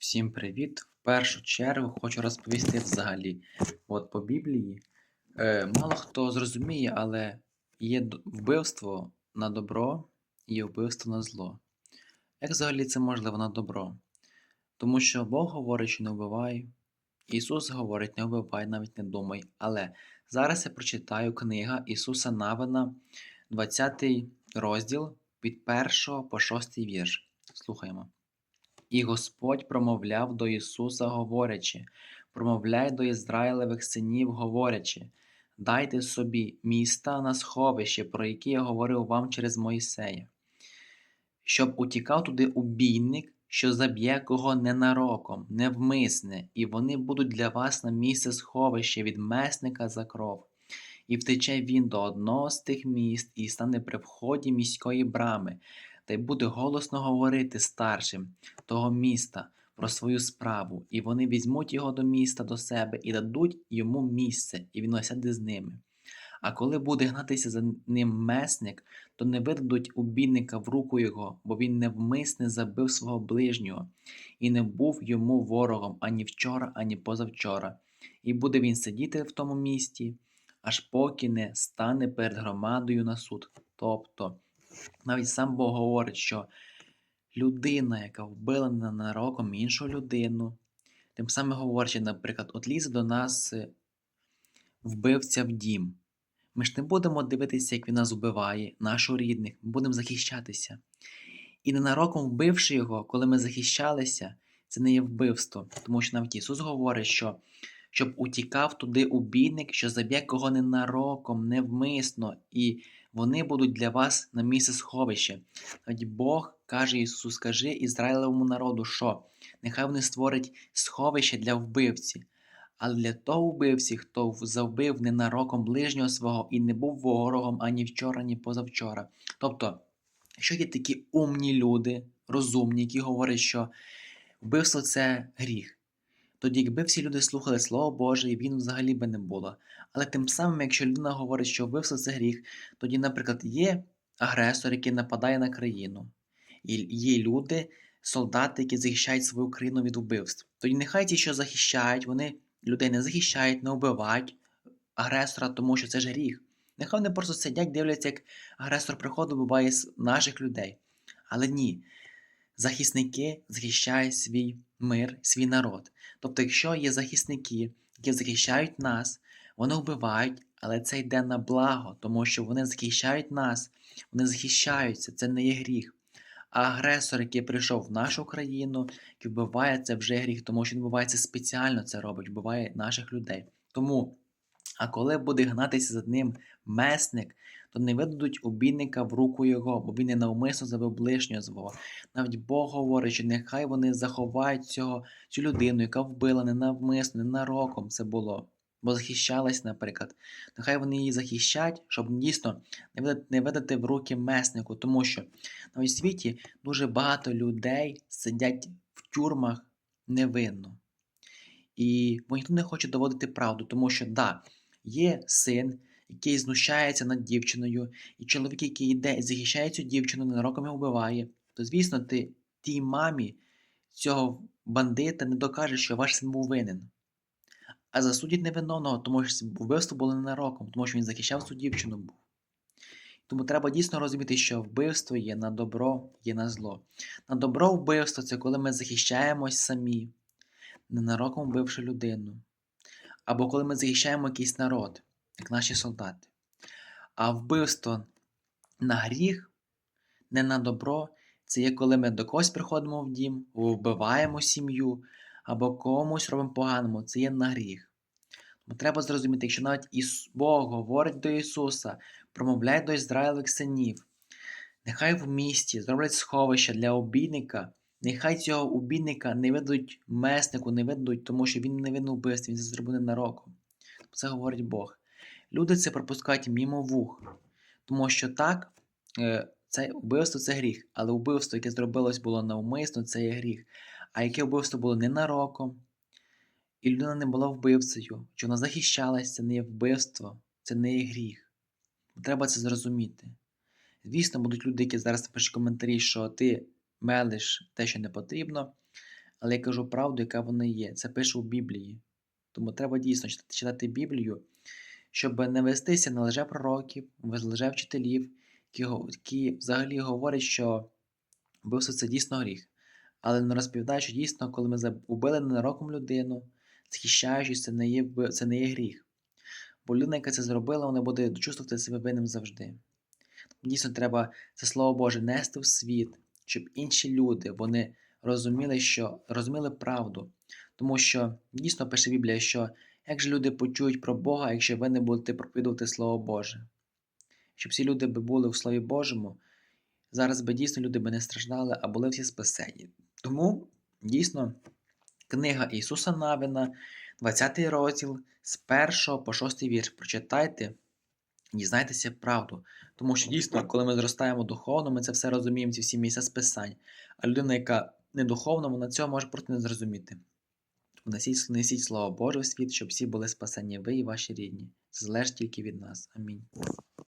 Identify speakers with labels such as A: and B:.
A: Всім привіт! В першу чергу хочу розповісти взагалі. От по Біблії е, мало хто зрозуміє, але є вбивство на добро і вбивство на зло. Як взагалі це можливо на добро? Тому що Бог говорить, що не вбивай. Ісус говорить, не вбивай, навіть не думай. Але зараз я прочитаю книга Ісуса Навина, 20 розділ від 1 по 6 вірш. Слухаємо. І Господь промовляв до Ісуса, говорячи, промовляй до Ізраїлевих синів, говорячи, дайте собі міста на сховище, про які я говорив вам через Моїсея, щоб утікав туди убійник, що заб'є кого ненароком, невмисне, і вони будуть для вас на місце сховище від месника за кров. І втече він до одного з тих міст і стане при вході міської брами, та й буде голосно говорити старшим того міста про свою справу, і вони візьмуть його до міста до себе і дадуть йому місце, і він осяде з ними. А коли буде гнатися за ним месник, то не видадуть убійника в руку його, бо він невмисне забив свого ближнього, і не був йому ворогом ані вчора, ані позавчора. І буде він сидіти в тому місті, аж поки не стане перед громадою на суд. Тобто, навіть сам Бог говорить, що людина, яка вбила ненароком іншу людину, тим самим говорячи, наприклад, от лізе до нас е, вбивця в дім. Ми ж не будемо дивитися, як він нас вбиває, нашу рідних, ми будемо захищатися. І ненароком вбивши його, коли ми захищалися, це не є вбивство, тому що навіть Ісус говорить, що щоб утікав туди убійник, що заб'є кого ненароком, невмисно, і вони будуть для вас на місце сховище. Навіть Бог каже Ісусу, скажи Ізраїлевому народу, що нехай вони створять сховище для вбивці. Але для того вбивці, хто завбив ненароком ближнього свого і не був ворогом ані вчора, ані позавчора. Тобто, якщо є такі умні люди, розумні, які говорять, що вбивство це гріх, тоді якби всі люди слухали Слово Боже, і він взагалі би не було. Але тим самим, якщо людина говорить, що вбивство це гріх, тоді, наприклад, є агресор, який нападає на країну, і є люди, солдати, які захищають свою країну від вбивств. Тоді нехай ті, що захищають, вони людей не захищають, не вбивають агресора, тому що це ж гріх. Нехай вони просто сидять, дивляться, як агресор приходить, вбиває с- наших людей. Але ні, захисники захищають свій мир, свій народ. Тобто, якщо є захисники, які захищають нас, вони вбивають, але це йде на благо, тому що вони захищають нас, вони захищаються, це не є гріх. А агресор, який прийшов в нашу країну, який вбиває, це вже гріх, тому що він вбивається спеціально це робить, вбиває наших людей. Тому, а коли буде гнатися за ним месник, то не видадуть убійника в руку його, бо він не навмисно забив ближнього свого. Навіть Бог говорить, що нехай вони заховають цього, цю людину, яка вбила ненавмисно, ненароком це було. Бо захищалась, наприклад. Нехай вони її захищать, щоб дійсно не видати, не видати в руки меснику, тому що на світі дуже багато людей сидять в тюрмах невинно. І ніхто не хоче доводити правду, тому що да, є син, який знущається над дівчиною, і чоловік, який йде і захищає цю дівчину, ненароком його вбиває, то звісно, ти тій мамі цього бандита не докажеш, що ваш син був винен. А засудять невинного, тому що вбивство було ненароком, тому що він захищав цю дівчину. Тому треба дійсно розуміти, що вбивство є на добро, є на зло. На добро вбивство це коли ми захищаємось самі, ненароком вбивши людину. Або коли ми захищаємо якийсь народ, як наші солдати. А вбивство на гріх, не на добро, це є коли ми до когось приходимо в дім, вбиваємо сім'ю, або комусь робимо поганому, це є на гріх. Тому треба зрозуміти, якщо навіть Іс... Бог говорить до Ісуса, промовляє до Ізраїлевих синів, нехай в місті зроблять сховище для обійника, нехай цього убійника не видадуть меснику, не видадуть, тому що він не винен вбивстві, він це зробив ненароком. Це говорить Бог. Люди це пропускають мімо вух, тому що так, е, це вбивство це гріх, але вбивство, яке зробилось було навмисно, це є гріх. А яке вбивство було ненароком, і людина не була вбивцею, що вона захищалась, це не є вбивство, це не є гріх. Треба це зрозуміти. Звісно, будуть люди, які зараз пишуть коментарі, що ти мелиш те, що не потрібно, але я кажу правду, яка вона є. Це пише у Біблії. Тому треба дійсно читати, Біблію, щоб не вестися на лжепророків, лжевчителів, які, го- які взагалі говорять, що вбивство це дійсно гріх. Але не розповідають, що дійсно, коли ми убили ненароком людину, захищаючись, це не є, це не є гріх. Бо людина, яка це зробила, вона буде чувствувати себе винним завжди. Дійсно, треба це слово Боже нести в світ, щоб інші люди вони розуміли, що розуміли правду. Тому що дійсно пише Біблія, що як же люди почують про Бога, якщо ви не будете проповідувати Слово Боже? Щоб всі люди би були в Слові Божому, зараз би дійсно люди би не страждали, а були всі спасені. Тому дійсно книга Ісуса Навина, 20 розділ з 1 по 6 вірш. Прочитайте, дізнайтеся правду. Тому що дійсно, коли ми зростаємо духовно, ми це все розуміємо, ці всі місця списань. А людина, яка не духовна, вона цього може просто не зрозуміти. Тому несіть, несіть слово Боже в світ, щоб всі були спасені ви і ваші рідні. Це залежить тільки від нас. Амінь.